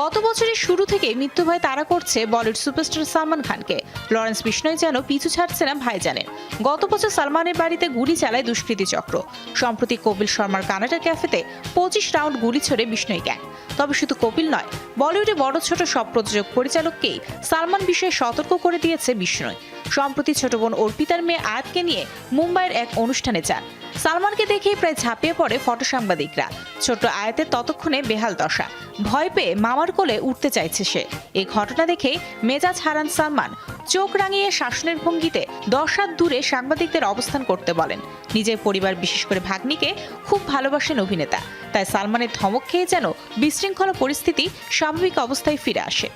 গত বছরের শুরু থেকে মৃত্যু ভয় তারা করছে বলিউড সুপারস্টার সালমান খানকে। লরেন্স বিষ্ণয় যেন পিছু ছাড়ছে না ভাইজানের। গত বছর সালমানের বাড়িতে গুলি চালায় দুষ্কৃতী চক্র। সম্প্রতি কপিল শর্মার কানাডা ক্যাফেতে পঁচিশ রাউন্ড গুলি ছড়ে বিষ্ণয় গ্যাং। তবে শুধু কপিল নয়, বলিউডে বড় ছোট সব প্রযোজক পরিচালককেই সালমান বিষয়ে সতর্ক করে দিয়েছে বিষ্ণয়। সম্প্রতি ছোট বোন অর্পিতার মেয়ে আয়াতকে নিয়ে মুম্বাইয়ের এক অনুষ্ঠানে যান। সালমানকে দেখেই প্রায় ঝাঁপিয়ে পড়ে ফটো সাংবাদিকরা ছোট আয়াতের ততক্ষণে বেহাল দশা। ভয় পেয়ে মামার কোলে উঠতে চাইছে সে। এই ঘটনা দেখে মেজাজ হারান সালমান। চোখ রাঙিয়ে শাসনের ভঙ্গিতে দশ হাত দূরে সাংবাদিকদের অবস্থান করতে বলেন। নিজের পরিবার বিশেষ করে ভাগ্নিকে খুব ভালোবাসেন অভিনেতা। তাই সালমানের ধমক খেয়ে যেন বিশৃঙ্খলা পরিস্থিতি স্বাভাবিক অবস্থায় ফিরে আসে।